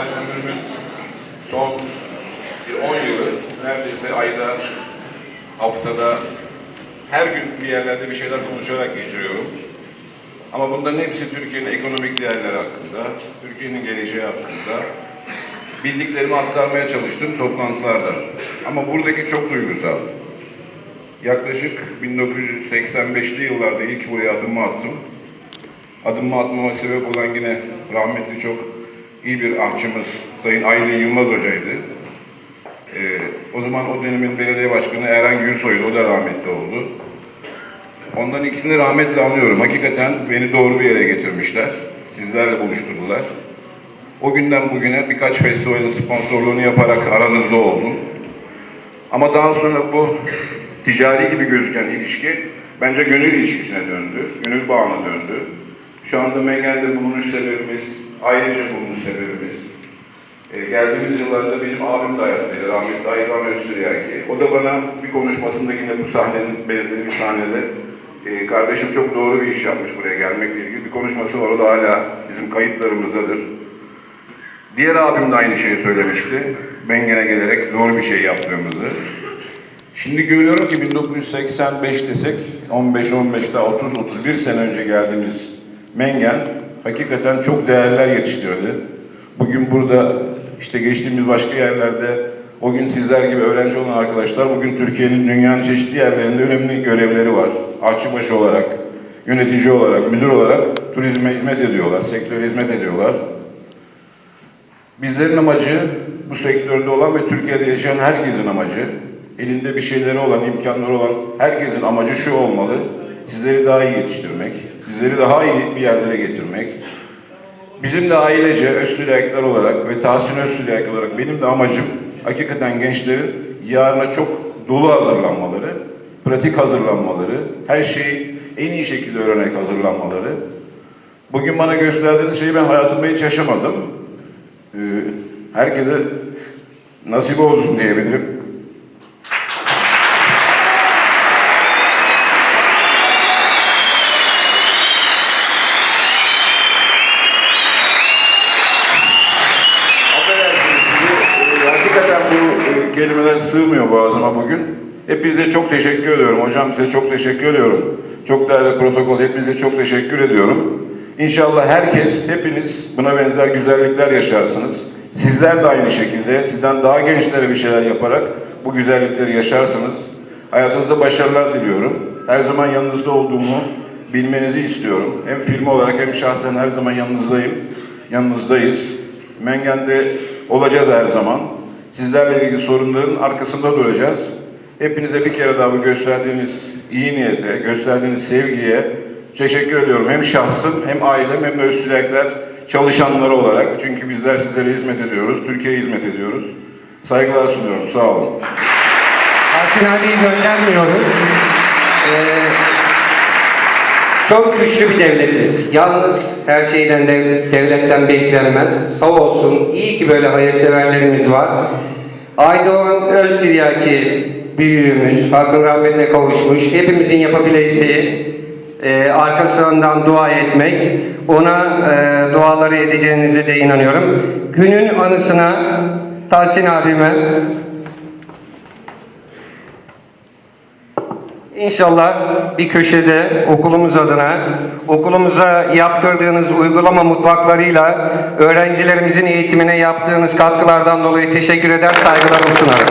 ben ömrümün son bir 10 yılı neredeyse ayda, haftada, her gün bir yerlerde bir şeyler konuşarak geçiriyorum. Ama bunların hepsi Türkiye'nin ekonomik değerleri hakkında, Türkiye'nin geleceği hakkında bildiklerimi aktarmaya çalıştım toplantılarda. Ama buradaki çok duygusal. Yaklaşık 1985'li yıllarda ilk buraya adımımı attım. Adımımı atmama sebep olan yine rahmetli çok iyi bir ahçımız Sayın Aylin Yılmaz Hoca'ydı. Ee, o zaman o dönemin belediye başkanı Eren Gürsoy'du, o da rahmetli oldu. Onların ikisini rahmetle anıyorum. Hakikaten beni doğru bir yere getirmişler. Sizlerle buluşturdular. O günden bugüne birkaç festivalin sponsorluğunu yaparak aranızda oldum. Ama daha sonra bu ticari gibi gözüken ilişki bence gönül ilişkisine döndü. Gönül bağına döndü. Şu anda Mengen'de bulunuş sebebimiz, ayrıca bulunuş sebebimiz. E, geldiğimiz yıllarda benim abim de hayattaydı, rahmetli Ayhan Özsüryaki. O da bana bir konuşmasında yine bu sahnenin belirlediği bir sahnede e, kardeşim çok doğru bir iş yapmış buraya gelmekle ilgili bir konuşması var. O da hala bizim kayıtlarımızdadır. Diğer abim de aynı şeyi söylemişti. Mengen'e gelerek doğru bir şey yaptığımızı. Şimdi görüyorum ki 1985 desek 15 15 daha 30 31 sene önce geldiğimiz Mengen hakikaten çok değerler yetiştirdi. Bugün burada işte geçtiğimiz başka yerlerde o gün sizler gibi öğrenci olan arkadaşlar bugün Türkiye'nin dünyanın çeşitli yerlerinde önemli görevleri var. Aşçıbaşı olarak, yönetici olarak, müdür olarak turizme hizmet ediyorlar, sektöre hizmet ediyorlar. Bizlerin amacı bu sektörde olan ve Türkiye'de yaşayan herkesin amacı, elinde bir şeyleri olan, imkanları olan herkesin amacı şu olmalı. Sizleri daha iyi yetiştirmek, sizleri daha iyi bir yerlere getirmek. Bizim de ailece Özsüleyaklar olarak ve Tahsin Özsüleyak olarak benim de amacım hakikaten gençlerin yarına çok dolu hazırlanmaları, pratik hazırlanmaları, her şeyi en iyi şekilde öğrenerek hazırlanmaları. Bugün bana gösterdiğiniz şeyi ben hayatımda hiç yaşamadım. Ee, herkese nasip olsun diyebilirim. Affedersiniz sizi. Ee, Hakikaten bu e, kelimeler sığmıyor boğazıma bugün. Hepinize çok teşekkür ediyorum. Hocam size çok teşekkür ediyorum. Çok değerli protokol. Hepinize çok teşekkür ediyorum. İnşallah herkes, hepiniz buna benzer güzellikler yaşarsınız. Sizler de aynı şekilde, sizden daha gençlere bir şeyler yaparak bu güzellikleri yaşarsınız. Hayatınızda başarılar diliyorum. Her zaman yanınızda olduğumu bilmenizi istiyorum. Hem film olarak hem şahsen her zaman yanınızdayım. Yanınızdayız. Mengen'de olacağız her zaman. Sizlerle ilgili sorunların arkasında duracağız. Hepinize bir kere daha bu gösterdiğiniz iyi niyete, gösterdiğiniz sevgiye teşekkür ediyorum. Hem şahsım, hem ailem, hem de Özsülekler çalışanları olarak. Çünkü bizler sizlere hizmet ediyoruz, Türkiye'ye hizmet ediyoruz. Saygılar sunuyorum, sağ olun. Abiyi göndermiyoruz. Çok güçlü bir devletiz. Yalnız her şeyden de, devletten beklenmez. Sağ olsun. İyi ki böyle hayırseverlerimiz var. Aydoğan Öztiryaki büyüğümüz, hakkın rahmetine kavuşmuş. Hepimizin yapabileceği e, arkasından dua etmek, ona e, duaları edeceğinize de inanıyorum. Günün anısına Tahsin abime İnşallah bir köşede okulumuz adına, okulumuza yaptırdığınız uygulama mutfaklarıyla öğrencilerimizin eğitimine yaptığınız katkılardan dolayı teşekkür eder, saygılarımı sunarım.